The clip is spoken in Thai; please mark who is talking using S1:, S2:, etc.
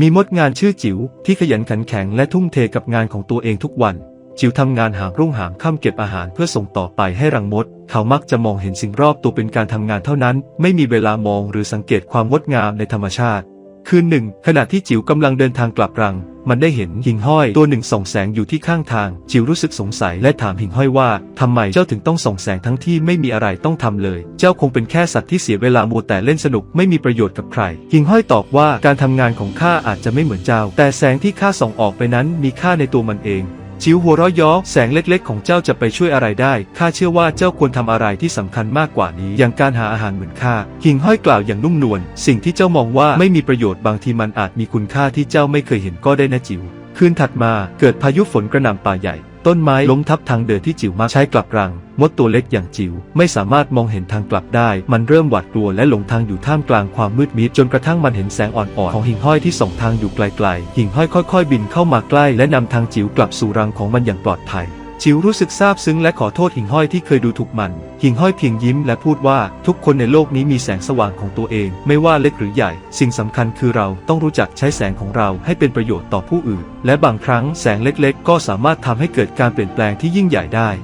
S1: มีมดงานชื่อจิ๋วที่ขยันขันแข็งและทุ่มเทกับงานของตัวเองทุกวัน จิ๋วทำงานหางรุ่งหางค่ำเก็บอาหารเพื่อส่งต่อไปให้รังมด เขามักจะมองเห็นสิ่งรอบตัวเป็นการทำงานเท่านั้น ไม่มีเวลามองหรือสังเกตความงดงามในธรรมชาติ คืนหนึ่ง ขณะที่จิ๋วกำลังเดินทางกลับรัง มันได้เห็นหิ่งห้อยตัวหนึ่งส่องแสงอยู่ที่ข้างทาง จิ๋วรู้สึกสงสัยและถามหิ่งห้อยว่าทำไมเจ้าถึงต้องส่องแสงทั้งที่ไม่มีอะไรต้องทำเลย เจ้าคงเป็นแค่สัตว์ที่เสียเวลามัวแต่เล่นสนุกไม่มีประโยชน์กับใคร หิ่งห้อยตอบว่าการทำงานของข้าอาจจะไม่เหมือนเจ้า แต่แสงที่ข้าส่องออกไปนั้นมีค่าในตัวมันเอง จิวหัวเราะย้อแสงเล็กๆ ของเจ้าจะไปช่วยอะไรได้ข้าเชื่อว่าเจ้าควรทำอะไรที่สำคัญมากกว่านี้ อย่างการหาอาหารเหมือนข้าหิ่งห้อยกล่าวอย่างนุ่มนวลสิ่งที่เจ้ามองว่าไม่มีประโยชน์บางทีมันอาจมีคุณค่าที่เจ้าไม่เคยเห็นก็ได้นะจิ๋ว คืนถัดมาเกิดพายุฝนกระหน่ำป่าใหญ่ ต้นไม้ล้มทับทางเดินที่จิ๋วมากใช้กลับรัง มดตัวเล็กอย่างจิ๋วไม่สามารถมองเห็นทางกลับได้ มันเริ่มหวาดกลัวและหลงทางอยู่ท่ามกลางความมืดมิดจนกระทั่งมันเห็นแสงอ่อนๆของหิ่งห้อยที่ส่องทางอยู่ไกลๆหิ่งห้อยค่อย ๆ บินเข้ามาใกล้ และนำทางจิ๋วกลับสู่รังของมันอย่างปลอดภัย จิวรู้สึกซาบซึ้งและขอโทษหิ่งห้อยที่เคยดูถูกมัน หิ่งห้อยเพียงยิ้มและพูดว่าทุกคนในโลกนี้มีแสงสว่างของตัวเอง ไม่ว่าเล็กหรือใหญ่ สิ่งสำคัญคือเราต้องรู้จักใช้แสงของเราให้เป็นประโยชน์ต่อผู้อื่น และบางครั้งแสงเล็กๆ ก็สามารถทำให้เกิดการเปลี่ยนแปลงที่ยิ่งใหญ่ได้